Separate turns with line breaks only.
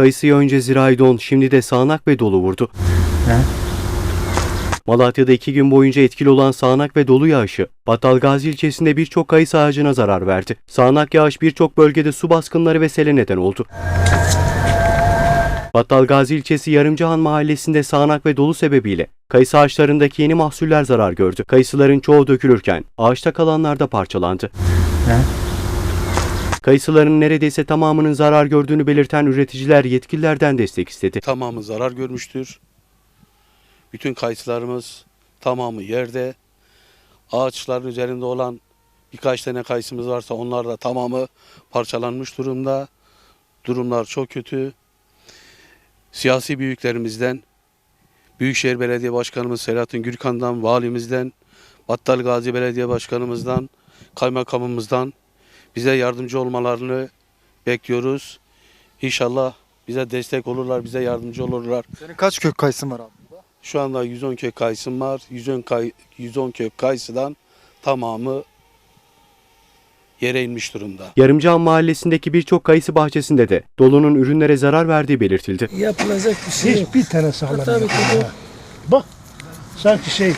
Kayısıya önce zirai don, şimdi de sağanak ve dolu vurdu. Malatya'da iki gün boyunca etkili olan sağanak ve dolu yağışı, Battalgazi ilçesinde birçok kayısı ağacına zarar verdi. Sağanak yağış birçok bölgede su baskınları ve sele neden oldu. Battalgazi ilçesi Yarımcahan mahallesinde sağanak ve dolu sebebiyle kayısı ağaçlarındaki yeni mahsuller zarar gördü. Kayısıların çoğu dökülürken ağaçta kalanlar da parçalandı. Kayısıların neredeyse tamamının zarar gördüğünü belirten üreticiler yetkililerden destek istedi.
Tamamı zarar görmüştür. Bütün kayısılarımız tamamı yerde. Ağaçların üzerinde olan birkaç tane kayısımız varsa onlar da tamamı parçalanmış durumda. Durumlar çok kötü. Siyasi büyüklerimizden, Büyükşehir Belediye Başkanımız Selahattin Gürkan'dan, valimizden, Battal Gazi Belediye Başkanımızdan, kaymakamımızdan bize yardımcı olmalarını bekliyoruz. İnşallah bize destek olurlar, bize yardımcı olurlar.
Senin kaç kök kayısın var abi?
Şu anda 110 kök kayısım var. 110, kay, 110 kök kayısıdan tamamı yere inmiş durumda.
Yarımcahan mahallesindeki birçok kayısı bahçesinde de dolunun ürünlere zarar verdiği belirtildi.
Yapılacak bir şey yok.
Hiçbir tane sağlam
Tabii ki
Bak sanki şey